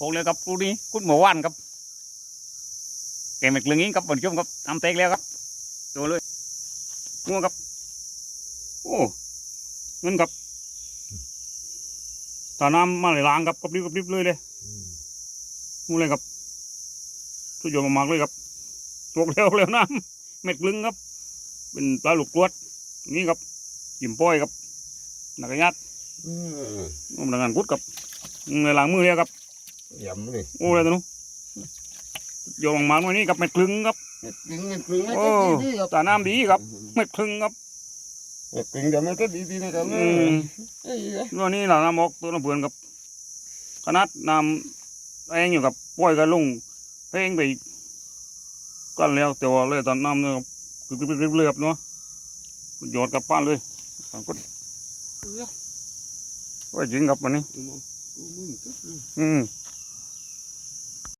โอ้เลยครับกูนี่คุณหมอว่านครับแกงเม็ดลึงนี้ครับบนชุ่มครับทำเต็กแล้วครับดูเลยงัวครับ โอ้เงินครับตาน้ำมาเลยล้างครับกับริบกับริบเลยเลยงูเลยครับสุดยอดมากๆเลยครับตกแล้วแล้วน้ำเม็ดลึงครับ เป็นปลาลูกกรวดนี่ครับจิ้มป้อยครับนักยัดอืมงมดังงานกุดครับในล้างมือเลยครับ ยำเลยโอ้เลยตัวนู้นโยนลงมาวันนี้กับเม็ดคลึงครับเม็ดกึ่งเม็ดกึ่งไม่โอ้ได้ดีครับตาน้ำดีครับเม็ดคลึงครับเม็ดกึ่งจะไม่ได้ดีดีนะครับอืมเอ้ยตัวนี้หลานน้ำออกตัวน้ำเพื่อนครับขนาดน้ำเองอยู่กับป่วยกับลุงเพลงไปกันแล้วแต่ว่าเลยตอนน้ำเนี่ยครับกรึบกรึบกรึบเลยครับเนาะโยนกลับบ้านเลยสองคนว่าจริงครับวันนี้อืม